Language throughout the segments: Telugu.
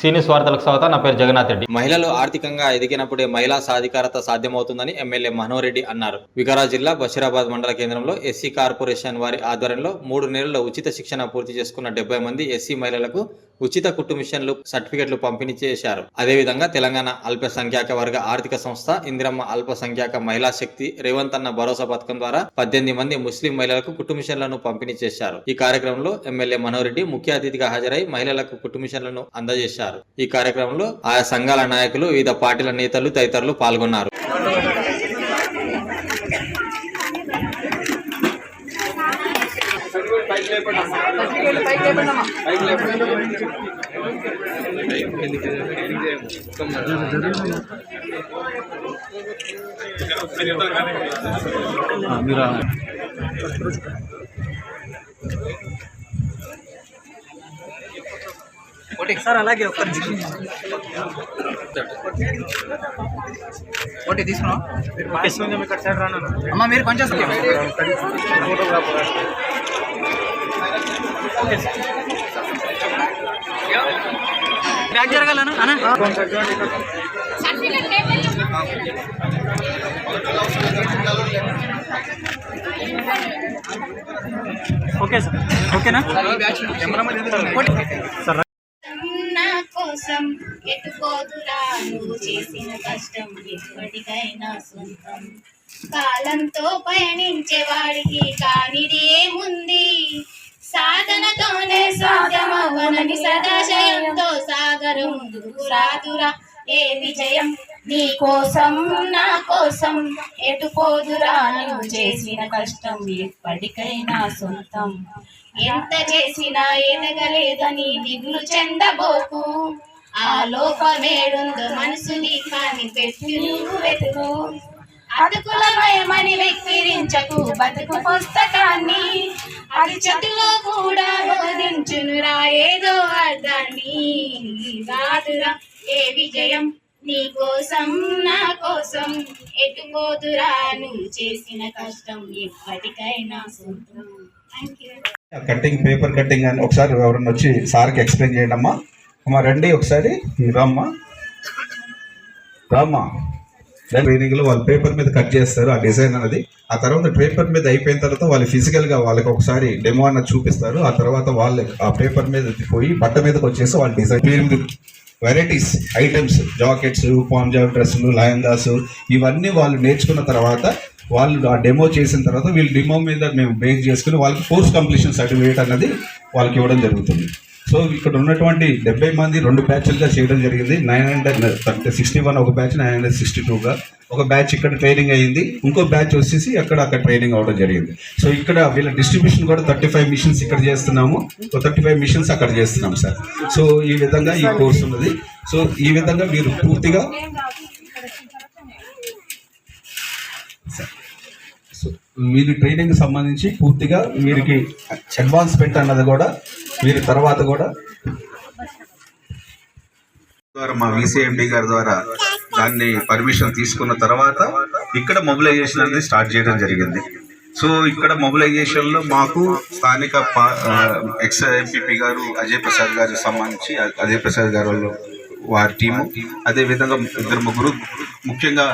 సీనియస్ వార్తలకు స్వాగతం నా పేరు జగన్నాథ్ రెడ్డి. మహిళలు ఆర్థికంగా ఎదిగినప్పుడే మహిళా సాధికారత సాధ్యమవుతుందని ఎమ్మెల్యే మనోరెడ్డి అన్నారు. వికారాబాద్ జిల్లా బషీరాబాద్ మండల కేంద్రంలో ఎస్సీ కార్పొరేషన్ వారి ఆధ్వర్యంలో మూడు నెలల ఉచిత శిక్షణ పూర్తి చేసుకున్న డెబ్బై మంది ఎస్సీ మహిళలకు ఉచిత కుట్టు మిషన్లు సర్టిఫికెట్లు పంపిణీ చేశారు. అదేవిధంగా తెలంగాణ అల్పసంఖ్యాక వర్గ ఆర్థిక సంస్థ ఇందిరమ్మ అల్పసంఖ్యాక మహిళా శక్తి రేవంత్ అన్న భరోసా పథకం ద్వారా పద్దెనిమిది మంది ముస్లిం మహిళలకు కుట్టు మిషన్లను పంపిణీ చేశారు. ఈ కార్యక్రమంలో ఎమ్మెల్యే మనోరెడ్డి ముఖ్య అతిథిగా హాజరై మహిళలకు కుట్టు మిషన్లను అందజేశారు. ఈ కార్యక్రమంలో ఆయా సంఘాల నాయకులు వివిధ పార్టీల నేతలు తదితరులు పాల్గొన్నారు. ఒకటి సార్ అలాగే ఒక్క నిమిషం ఒకటి తీసుకున్నాం అమ్మ మీరు కొంచెం బ్యాక్ జరగాలను? అన్న ఓకే సార్. ఓకేనా? సార్ కోసం ఎత్తుకోదురా నువ్వు చేసిన కష్టం ఎప్పటికైనా సొంతం. కాలంతో పయనించే వాడికి కానిది ఏముంది? సాధనతోనే సాధ్యమవనని సదాశయంతో సాగరం ముందుకు ఏ విజయం? నీ కోసం నా కోసం ఎటుపోదురా నువ్వు చేసిన కష్టం ఎప్పటికైనా సొంతం. ఎంత చేసినా ఎదగలేదని దిగులు చెందబోకు. ఆ లోపమేడుందో మనసుని కాని పెట్టి నువ్వు వెతుకు. అతుకులమయమని వెక్కిరించకు బతుకు పుస్తకాన్ని. అది చదువులో కూడా బోధించునురా ఏదో అర్థాన్ని రాదురా ఏ విజయం నీ కోసం నా కోసం. ఎటుపోదురా నువ్వు చేసిన కష్టం ఎప్పటికైనా సొంతం. కటింగ్ పేపర్ కటింగ్ అని ఒకసారి ఎవరన్నా వచ్చి సార్కి ఎక్స్ప్లెయిన్ చేయండి అమ్మా అమ్మా రండి ఒకసారి. రామ్మా. రామ్మా. ట్రైనింగ్లో వాళ్ళు పేపర్ మీద కట్ చేస్తారు ఆ డిజైన్ అనేది. ఆ తర్వాత పేపర్ మీద అయిపోయిన తర్వాత వాళ్ళు ఫిజికల్గా వాళ్ళకి ఒకసారి డెమో అన్నది చూపిస్తారు. ఆ తర్వాత వాళ్ళు ఆ పేపర్ మీద పోయి బట్ట మీదకి వచ్చేసి వాళ్ళు డిజైన్ ఎనిమిది వెరైటీస్ ఐటమ్స్ జాకెట్స్ పాంజాబ్ డ్రెస్సులు లయంగాస్ ఇవన్నీ వాళ్ళు నేర్చుకున్న తర్వాత వాళ్ళు ఆ డెమో చేసిన తర్వాత వీళ్ళు డెమో మీద మేము బేస్ చేసుకుని వాళ్ళకి కోర్స్ కంప్లీషన్ సర్టిఫికేట్ అన్నది వాళ్ళకి ఇవ్వడం జరుగుతుంది. సో ఇక్కడ ఉన్నటువంటి డెబ్బై మంది రెండు బ్యాచ్లుగా చేయడం జరిగింది. నైన్ హండ్రెడ్ సిక్స్టీ వన్ ఒక బ్యాచ్ నైన్ హండ్రెడ్ సిక్స్టీ టూగా. ఒక బ్యాచ్ ఇక్కడ ట్రైనింగ్ అయ్యింది ఇంకో బ్యాచ్ వచ్చేసి అక్కడ అక్కడ ట్రైనింగ్ అవ్వడం జరిగింది. సో ఇక్కడ వీళ్ళ డిస్ట్రిబ్యూషన్ కూడా థర్టీ ఫైవ్ మిషన్స్ ఇక్కడ చేస్తున్నాము. థర్టీ ఫైవ్ మిషన్స్ అక్కడ చేస్తున్నాం సార్. సో ఈ విధంగా ఈ కోర్స్ ఉన్నది. సో ఈ విధంగా మీరు పూర్తిగా సో మీరు ట్రైనింగ్ సంబంధించి పూర్తిగా వీరికి అడ్వాన్స్మెంట్ అన్నది కూడా మీరు తర్వాత కూడా? ద్వారా మా విసిఎండి గారి ద్వారా దాన్ని పర్మిషన్ తీసుకున్న తర్వాత ఇక్కడ మొబిలైజేషన్ అనేది స్టార్ట్ చేయడం జరిగింది. సో ఇక్కడ మొబిలైజేషన్లో మాకు స్థానిక ఎక్స్ ఎంపీపీ గారు అజయ్ ప్రసాద్ గారికి సంబంధించి అజయ్ ప్రసాద్ గారు వారి టీము అదేవిధంగా ఇద్దరు ముగ్గురు ముఖ్యంగా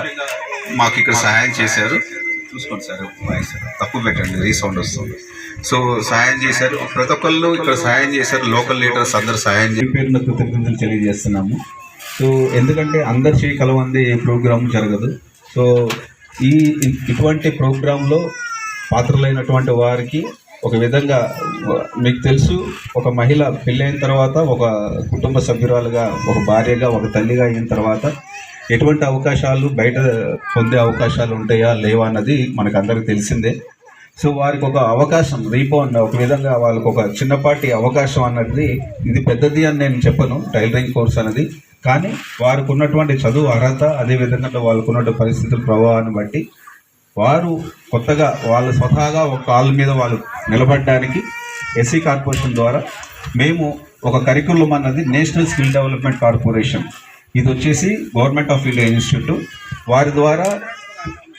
మాకు ఇక్కడ సహాయం చేశారు. చూసుకోండి సార్ వాయిస్. తప్పు పెట్టండి రీసౌండ్ వస్తుంది. సో సాయం చేశారు. ప్రతి ఒక్కళ్ళు ఇక్కడ సాయం చేశారు. లోకల్ లీడర్స్ అందరు సాయం చేసి పేరున కృతజ్ఞతలు తెలియజేస్తున్నాము. సో ఎందుకంటే అందరు చేయి కలవంది ఏ ప్రోగ్రామ్ జరగదు. సో ఈ ఇటువంటి ప్రోగ్రాంలో పాత్రలైనటువంటి వారికి ఒక విధంగా మీకు తెలుసు ఒక మహిళ పెళ్ళైన తర్వాత ఒక కుటుంబ సభ్యురాలుగా ఒక భార్యగా ఒక తల్లిగా అయిన తర్వాత ఎటువంటి అవకాశాలు బయట పొందే అవకాశాలు ఉంటాయా లేవా అన్నది మనకందరికి తెలిసిందే. సో వారికి ఒక అవకాశం రీబౌండ్ ఒక విధంగా వాళ్ళకి ఒక చిన్నపాటి అవకాశం అన్నది ఇది పెద్దది అని నేను చెప్పను టైలరింగ్ కోర్స్ అనేది కానీ వారికి ఉన్నటువంటి చదువు అర్హత అదేవిధంగా వాళ్ళకు ఉన్నటువంటి పరిస్థితుల ప్రభావాన్ని బట్టి వారు కొత్తగా వాళ్ళ స్వతహాగా ఒక కాళ్ళ మీద వాళ్ళు నిలబడడానికి ఎస్సీ కార్పొరేషన్ ద్వారా మేము ఒక కరికులం అన్నది నేషనల్ స్కిల్ డెవలప్మెంట్ కార్పొరేషన్ ఇది వచ్చేసి గవర్నమెంట్ ఆఫ్ ఇండియా ఇన్స్టిట్యూట్ వారి ద్వారా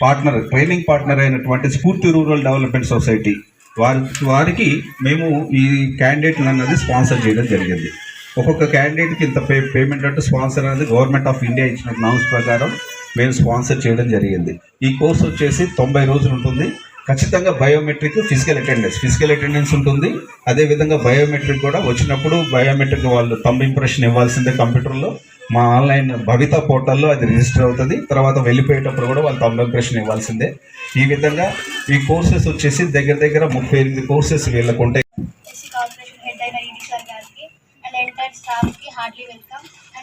పార్ట్నర్ ట్రైనింగ్ పార్ట్నర్ అయినటువంటి స్ఫూర్తి రూరల్ డెవలప్మెంట్ సొసైటీ వారి వారికి మేము ఈ క్యాండిడేట్లు అన్నది స్పాన్సర్ చేయడం జరిగింది. ఒక్కొక్క క్యాండిడేట్కి ఇంత పే పేమెంట్ అంటే స్పాన్సర్ అనేది గవర్నమెంట్ ఆఫ్ ఇండియా ఇచ్చిన నామ్స్ ప్రకారం మేము స్పాన్సర్ చేయడం జరిగింది. ఈ కోర్స్ వచ్చేసి తొంభై రోజులు ఉంటుంది. ఖచ్చితంగా biometric physical attendance physical attendance ఉంటుంది. అదేవిధంగా బయోమెట్రిక్ కూడా వచ్చినప్పుడు బయోమెట్రిక్ వాళ్ళు తంబ్ ఇంప్రెషన్ ఇవ్వాల్సిందే కంప్యూటర్లో. మా ఆన్లైన్ భవిత పోర్టల్లో అది రిజిస్టర్ అవుతుంది. తర్వాత వెళ్ళిపోయేటప్పుడు కూడా వాళ్ళు తంబ్ ఇంప్రెషన్ ఇవ్వాల్సిందే. ఈ విధంగా ఈ కోర్సెస్ వచ్చేసి దగ్గర దగ్గర ముప్పై ఎనిమిది కోర్సెస్ వీళ్ళకు ఉంటాయి.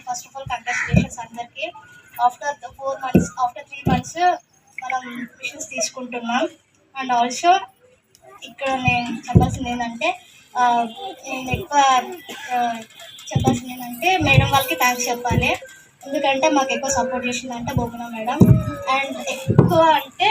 ఫస్ట్ ఆఫ్ ఆల్ కంగ్రాచులేషన్స్ అందరికీ. After four months after three months మనం మిషన్స్ తీసుకుంటున్నాం. అండ్ ఆల్సో ఇక్కడ నేను చెప్పాల్సింది ఏంటంటే నేను ఎక్కువ చెప్పాల్సింది ఏంటంటే మేడం వాళ్ళకి థ్యాంక్స్ చెప్పాలి. ఎందుకంటే మాకు ఎక్కువ సపోర్ట్ చేసిందంటే బొమ్మన మేడం. అండ్ ఎక్కువ అంటే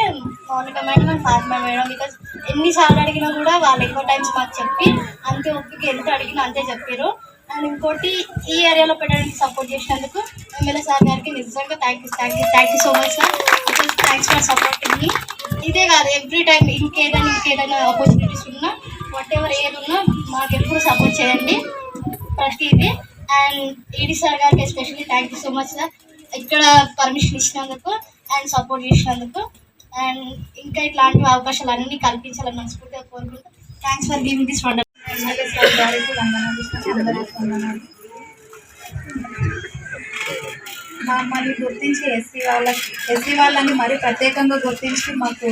Mounika madam and Fatima madam because ఎన్నిసార్లు అడిగినా కూడా వాళ్ళు ఎక్కువ టైమ్స్ మాకు చెప్పి అంతే ఒప్పికి ఎంత అడిగినా అంతే చెప్పారు. అండ్ ఇంకోటి ఈ ఏరియాలో పెట్టడానికి సపోర్ట్ చేసినందుకు ఎమ్మెల్యే సార్ గారికి నిజంగా thank you thank you thank you so much sir thanks for supporting మీ ఇదే కాదు ఎవ్రీ టైం ఇంకేదైనా ఇంకేదైనా ఆపర్చునిటీస్ ఉన్నా వాట్ ఎవర్ ఏది ఉన్నా మాకు ఎప్పుడు సపోర్ట్ చేయండి ప్రతిదీ అండ్ ఈడీ సార్ గారికి especially thank you so much sir ఇక్కడ పర్మిషన్ ఇచ్చినందుకు అండ్ సపోర్ట్ చేసినందుకు. అండ్ ఇంకా ఇట్లాంటి అవకాశాలు అన్నీ కల్పించాలని మనస్ఫూర్తిగా కోరుకుంటూ thanks for giving this wonder గారికి వందనాలు వందనాలు మమ్మల్ని గుర్తించి ఎస్సీ వాళ్ళకి ఎస్సీ వాళ్ళని మరీ ప్రత్యేకంగా గుర్తించి మాకు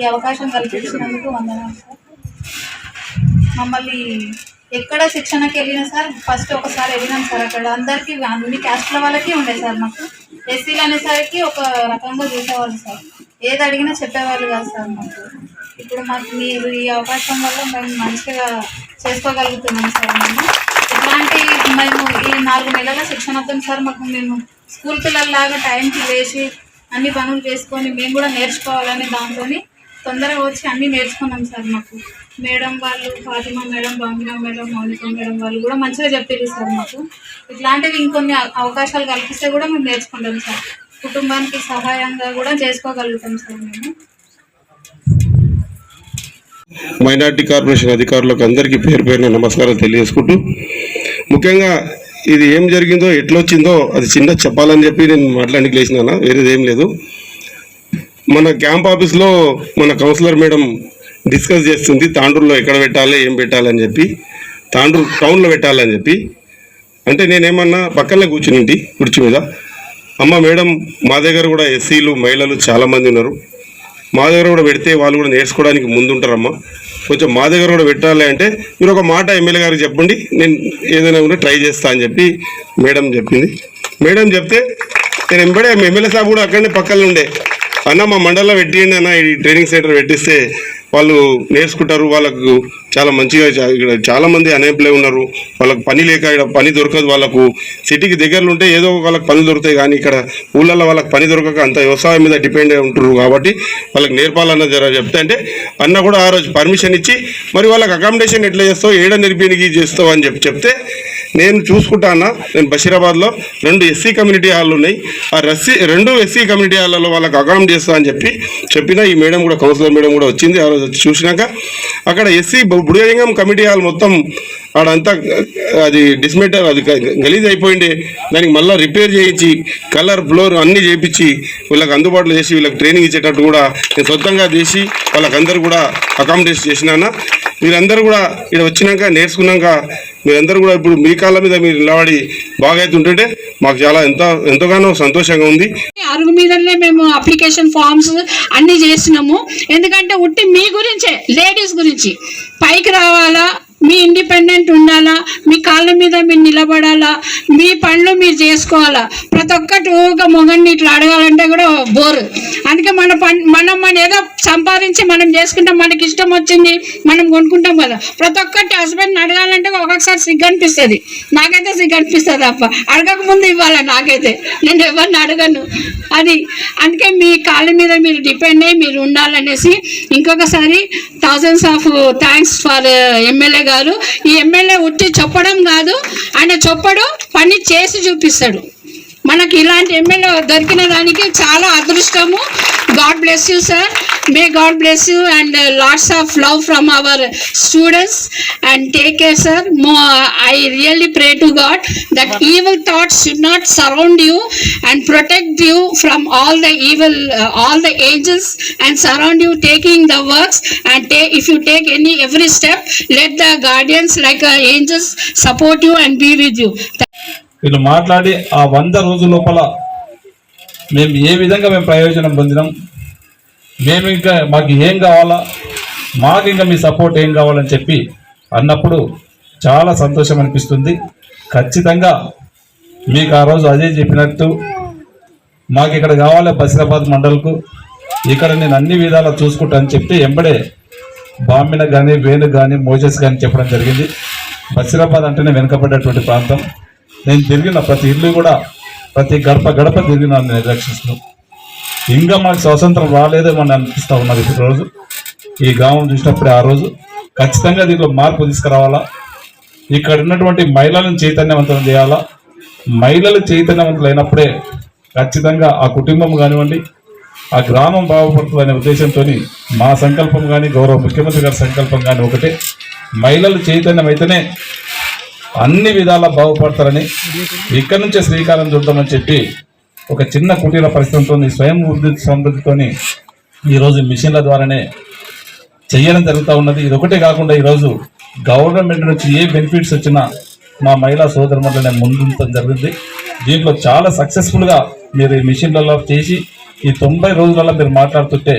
ఈ అవకాశం కల్పించినందుకు వందనాలు సార్. మమ్మల్ని ఎక్కడ శిక్షణకి వెళ్ళినా సార్ ఫస్ట్ ఒకసారి వెళ్ళినాం సార్ అక్కడ. అందరికీ అన్ని క్యాస్ట్ల వాళ్ళకి ఉండే సార్ మాకు. ఎస్సీలు అనేసరికి ఒక రకంగా చూసేవాళ్ళు సార్. ఏది అడిగినా చెప్పేవాళ్ళు కాదు సార్ మాకు. ఇప్పుడు మాకు మీరు ఈ అవకాశం వల్ల మేము మంచిగా చేసుకోగలుగుతున్నాం సార్ మేము. అంటే మేము ఈ నాలుగు నెలల శిక్షణ అవుతుంది సార్ మాకు మేము స్కూల్ పిల్లల్లాగా టైంకి లేచి అన్ని పనులు చేసుకొని మేము కూడా నేర్చుకోవాలని దాంతో తొందరగా వచ్చి అన్నీ నేర్చుకున్నాం సార్ మాకు. మేడం వాళ్ళు Fatima madam Bamina madam Mounika madam వాళ్ళు కూడా మంచిగా చెప్పారు సార్ మాకు. ఇట్లాంటివి ఇంకొన్ని అవకాశాలు కల్పిస్తే కూడా మేము నేర్చుకుంటాం సార్. కుటుంబానికి సహాయంగా కూడా చేసుకోగలుగుతాం సార్ మేము. మైనార్టీ కార్పొరేషన్ అధికారులకు అందరికీ పేరు పేరున నమస్కారం తెలియజేసుకుంటూ ముఖ్యంగా ఇది ఏం జరిగిందో ఎట్లొచ్చిందో అది చిన్న చెప్పాలని చెప్పి నేను మాట్లాడికి లేచినాను వేరేది ఏం లేదు. మన క్యాంప్ ఆఫీస్లో మన కౌన్సిలర్ మేడం డిస్కస్ చేస్తుంది తాండూరులో ఎక్కడ పెట్టాలి ఏం పెట్టాలని చెప్పి తాండూరు టౌన్లో పెట్టాలని చెప్పి. అంటే నేనేమన్నా పక్కనే కూర్చునింటి కుర్చీ మీద. అమ్మ మేడం మా దగ్గర కూడా ఎస్సీలు మహిళలు చాలామంది ఉన్నారు. మా దగ్గర కూడా పెడితే వాళ్ళు కూడా నేర్చుకోవడానికి ముందుంటారమ్మా. కొంచెం మా దగ్గర కూడా పెట్టాలి అంటే మీరు ఒక మాట ఎమ్మెల్యే గారికి చెప్పండి. నేను ఏదైనా కూడా ట్రై చేస్తా అని చెప్పి మేడం చెప్పింది. మేడం చెప్తే నేను ఎంబడే ఎమ్మెల్యే సాబ్ కూడా అక్కడనే పక్కన ఉండే. అన్న మా మండలంలో పెట్టిండి అన్న ఈ ట్రైనింగ్ సెంటర్ పెట్టిస్తే వాళ్ళు నేర్చుకుంటారు వాళ్ళకు చాలా మంచిగా ఇక్కడ చాలా మంది అన్ఎంప్లాయ్ ఉన్నారు. వాళ్ళకు పని లేక ఇక్కడ పని దొరకదు వాళ్ళకు. సిటీకి దగ్గరలో ఉంటే ఏదో ఒక వాళ్ళకి పని దొరుకుతాయి కానీ ఇక్కడ ఊళ్ళల్లో వాళ్ళకి పని దొరకక అంత వ్యవసాయం మీద డిపెండ్ అయి ఉంటారు కాబట్టి వాళ్ళకి నేర్పాలన్న జర చెప్తే అంటే అన్న కూడా ఆ రోజు పర్మిషన్ ఇచ్చి మరి వాళ్ళకి అకామిడేషన్ ఎట్లా చేస్తావు? ఏడ నిర్పీనికి చేస్తావు? అని చెప్పి చెప్తే నేను చూసుకుంటా అన్న నేను బషీరాబాద్లో రెండు ఎస్సీ కమ్యూనిటీ హాల్ ఉన్నాయి. ఆ రస్సీ రెండు ఎస్సీ కమ్యూనిటీ హాల్లో వాళ్ళకి అకామిడేట్ చేస్తా అని చెప్పి చెప్పిన ఈ మేడం కూడా కౌన్సిలర్ మేడం కూడా వచ్చింది. ఆ రోజు వచ్చి చూసినాక అక్కడ ఎస్సీ బుడిగలింగం కమిటీ హాల్ మొత్తం ఆడంతా అది డిస్మెటర్ అది గలీజ్ అయిపోయిండే. దానికి మళ్ళీ రిపేర్ చేయించి కలర్ ఫ్లోర్ అన్నీ చేయించి వీళ్ళకి అందుబాటులో చేసి వీళ్ళకి ట్రైనింగ్ ఇచ్చేటట్టు కూడా నేను సొంతంగా చేసి వాళ్ళకందరూ కూడా అకామిడేట్ చేసినాన. మీరందరూ కూడా ఇక్కడ వచ్చినాక నేర్చుకున్నాక మీరందరూ కూడా ఇప్పుడు మీ కాళ్ళ మీద మీరు నిలబడి బాగా అయితే మాకు చాలా ఎంత ఎంతగానో సంతోషంగా ఉంది. అరుగు మీదనే మేము అప్లికేషన్ ఫామ్స్ అన్ని చేసినాము ఎందుకంటే ఉట్టి మీ గురించే లేడీస్ గురించి. పైకి రావాలా మీ ఇండిపెండెంట్ ఉండాలా మీ కాళ్ళ మీద మీరు నిలబడాలా మీ పనులు మీరు చేసుకోవాలా. ప్రతి ఒక్కటి ఊగా మొగన్ని ఇట్లా అడగాలంటే కూడా బోరు. అందుకే మన పని మనం మన ఏదో సంపాదించి మనం చేసుకుంటాం మనకి ఇష్టం వచ్చింది మనం కొనుక్కుంటాం కదా. ప్రతి ఒక్కటి హస్బెండ్ అడగాలంటే ఒక్కొక్కసారి సిగ్గు అనిపిస్తుంది. నాకైతే సిగ్గు అనిపిస్తుంది అప్ప అడగక ముందు ఇవ్వాలి నాకైతే? నేను ఎవరిని అడగను? అది అందుకే మీ కాళ్ళ మీద మీరు డిపెండ్ అయ్యి మీరు ఉండాలనేసి ఇంకొకసారి thousands of thanks for MLA గారు. ఈ ఎమ్మెల్యే ఉట్టి చెప్పడం కాదు ఆయన చెప్పడు పని చేసి చూపిస్తాడు. మనకి ఇలాంటి ఎమ్మెల్యే దొరికిన దానికి చాలా అదృష్టము. God bless you sir may God bless you and lots of love from our students and take care sir మో I really pray to God that evil thoughts should not surround you and protect you from all the evil all the ages and surround you taking the works and టే if you take any every step let the guardians like angels support you and be with you వీళ్ళు మాట్లాడి ఆ వంద రోజుల లోపల మేము ఏ విధంగా మేము ప్రయోజనం పొందినాం? మేము ఇంకా మాకు ఏం కావాలా? మాకు ఇంకా మీ సపోర్ట్ ఏం కావాలని చెప్పి అన్నప్పుడు చాలా సంతోషం అనిపిస్తుంది. ఖచ్చితంగా మీకు ఆ రోజు అదే చెప్పినట్టు మాకు ఇక్కడ కావాలి బసిరాబాద్ మండల్కు. ఇక్కడ నేను అన్ని విధాలా చూసుకుంటానని చెప్తే ఎంబడే బామిన కానీ వేణు కానీ మోజెస్ కానీ చెప్పడం జరిగింది. బసిరాబాద్ అంటేనే వెనుకబడ్డటువంటి ప్రాంతం. నేను తిరిగిన ప్రతి ఇల్లు కూడా ప్రతి గడప గడప తిరిగిన నేను రక్షిస్తూ ఇంకా మాకు స్వాతంత్రం రాలేదేమో అని అనిపిస్తూ ఉన్నది రోజు. ఈ గ్రామం చూసినప్పుడే ఆ రోజు. ఖచ్చితంగా దీంట్లో మార్పు తీసుకురావాలా? ఇక్కడ ఉన్నటువంటి మహిళలను చైతన్యవంతం చేయాలా? మహిళలు చైతన్యవంతులు అయినప్పుడే ఖచ్చితంగా ఆ కుటుంబం కానివ్వండి ఆ గ్రామం బాగుపడుతుంది అనే ఉద్దేశంతో మా సంకల్పం కానీ గౌరవ ముఖ్యమంత్రి గారి సంకల్పం కానీ ఒకటే. మహిళలు చైతన్యం అయితేనే అన్ని విధాలా బాగుపడతారని ఇక్కడి నుంచే శ్రీకారం చూద్దామని చెప్పి ఒక చిన్న కుటీర పరిశ్రమతో స్వయం వృద్ధి సమృద్ధితో ఈరోజు మిషన్ల ద్వారానే చేయడం జరుగుతూ ఉన్నది. ఇది ఒకటే కాకుండా ఈరోజు గవర్నమెంట్ నుంచి ఏ బెనిఫిట్స్ వచ్చినా మా మహిళా సోదరుమణులు నేను ముందుంచడం జరిగింది దీంట్లో చాలా సక్సెస్ఫుల్గా మీరు ఈ మిషన్లలో చేసి ఈ తొంభై రోజులలో మీరు మాట్లాడుతుంటే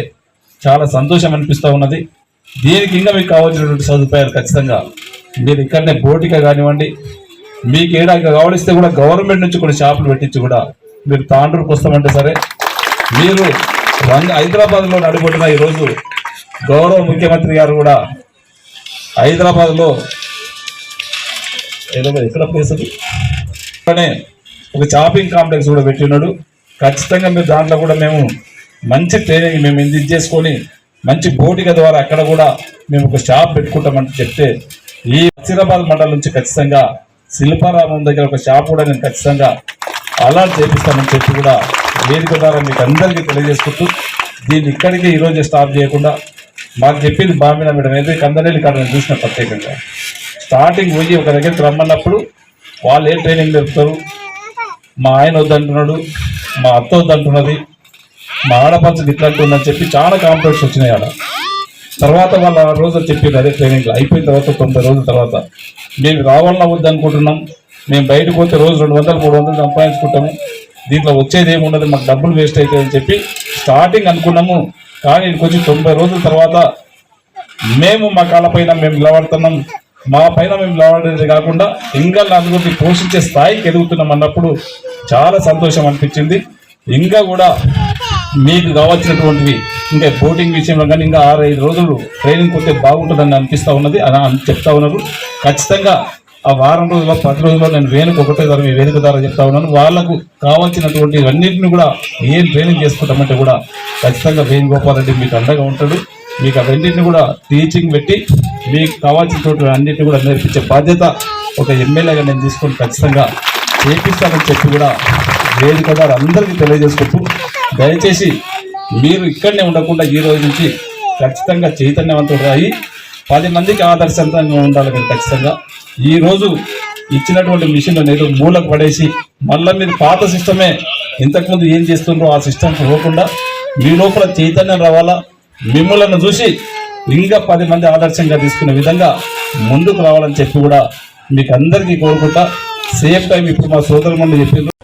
చాలా సంతోషం అనిపిస్తూ ఉన్నది. దీనికి ఇంకా మీకు కావాల్సినటువంటి సదుపాయాలు ఖచ్చితంగా మీరు ఇక్కడనే బోటిగా కానివ్వండి మీకు ఏడా ఇంకా కావలిస్తే కూడా గవర్నమెంట్ నుంచి కొన్ని షాపులు పెట్టించి కూడా మీరు తాండ్రూరుకు వస్తామంటే సరే మీరు రంగ హైదరాబాద్లో నడిపొట్టిన ఈరోజు గౌరవ ముఖ్యమంత్రి గారు కూడా హైదరాబాద్లో ఎక్కడ ప్లేస్ అక్కడనే ఒక షాపింగ్ కాంప్లెక్స్ కూడా పెట్టినాడు. ఖచ్చితంగా మీరు దాంట్లో కూడా మేము మంచి ట్రైనింగ్ మేము ఇది చేసుకొని మంచి బోటిక ద్వారా అక్కడ కూడా మేము ఒక షాప్ పెట్టుకుంటామని చెప్తే ఈ నసీరాబాద్ మండలం నుంచి ఖచ్చితంగా శిల్పారామం దగ్గర ఒక షాప్ కూడా నేను ఖచ్చితంగా అలాట్ చేపిస్తామని చెప్పి కూడా వేదిక ద్వారా మీకు అందరికీ తెలియజేసుకుంటూ దీన్ని ఇక్కడికి ఈరోజు స్టాప్ చేయకుండా మాకు చెప్పింది బామిన మేడం అయితే కందనేళ్ళు కాడ నేను చూసిన ప్రత్యేకంగా. స్టార్టింగ్ పోయి ఒక దగ్గరికి రమ్మన్నప్పుడు వాళ్ళు ఏ ట్రైనింగ్ నేర్పుతారు మా ఆయన వద్దంటున్నాడు మా అత్త వద్దంటున్నది మా ఆడపంచకు ఇట్లా అంటుందని చెప్పి చాలా కాంప్లైంట్స్ వచ్చినాయి ఆడ. తర్వాత వాళ్ళు ఆ రోజు చెప్పింది అదే ట్రైనింగ్ అయిపోయిన తర్వాత తొంభై రోజుల తర్వాత మేము రావాలన్నా వద్దు అనుకుంటున్నాం. మేము బయటకు పోతే రోజు రెండు వందలు మూడు వందలు సంపాదించుకుంటాము. దీంట్లో వచ్చేది ఏముండదు మాకు డబ్బులు వేస్ట్ అవుతాయని చెప్పి స్టార్టింగ్ అనుకున్నాము. కానీ కొంచెం తొంభై రోజుల తర్వాత మేము మా కాళ్ళపైన మేము నిలబడుతున్నాం. మా పైన మేము నిలబడేది కాకుండా ఇంకా నలుగురిని పోషించే స్థాయికి ఎదుగుతున్నాం అన్నప్పుడు చాలా సంతోషం అనిపించింది. ఇంకా కూడా మీకు కావాల్సినటువంటివి ఇంకా బోటింగ్ విషయంలో కానీ ఇంకా ఆరు ఐదు రోజులు ట్రైనింగ్ పోతే బాగుంటుందని అనిపిస్తూ ఉన్నది. అని చెప్తా ఉన్నారు. ఖచ్చితంగా ఆ వారం రోజుల్లో పది రోజుల్లో నేను వేణుకు ఒకటే ద్వారా మీ వేదిక ద్వారా చెప్తా ఉన్నాను. వాళ్ళకు కావాల్సినటువంటి అన్నింటిని కూడా ఏం ట్రైనింగ్ చేసుకుంటామంటే కూడా ఖచ్చితంగా వేణుగోపాల్ రెడ్డి మీకు అండగా ఉంటాడు. మీకు అవన్నింటిని కూడా టీచింగ్ పెట్టి మీకు కావాల్సినటువంటి అన్నింటిని కూడా నేర్పించే బాధ్యత ఒక ఎమ్మెల్యేగా నేను తీసుకొని ఖచ్చితంగా చేపిస్తానని చెప్పి కూడా వేదిక ద్వారా అందరికీ తెలియజేసుకుంటూ దయచేసి మీరు ఇక్కడనే ఉండకుండా ఈ రోజు నుంచి ఖచ్చితంగా చైతన్యవంతుడు రాయి పది మందికి ఆదర్శంతంగా ఉండాలి మీరు ఖచ్చితంగా. ఈరోజు ఇచ్చినటువంటి మిషన్ ఏదో మూలకు పడేసి మళ్ళీ మీరు పాత సిస్టమే ఇంతకుముందు ఏం చేస్తుండ్రో ఆ సిస్టమ్ పోకుండా మీ లోపల చైతన్యం రావాలా? మిమ్మల్ని చూసి ఇంకా పది మంది ఆదర్శంగా తీసుకునే విధంగా ముందుకు రావాలని చెప్పి కూడా మీకు అందరికీ కోరుకుంటా. సేఫ్ టైం ఇప్పుడు మా సోదరుమణులు చెప్పిండ్రు.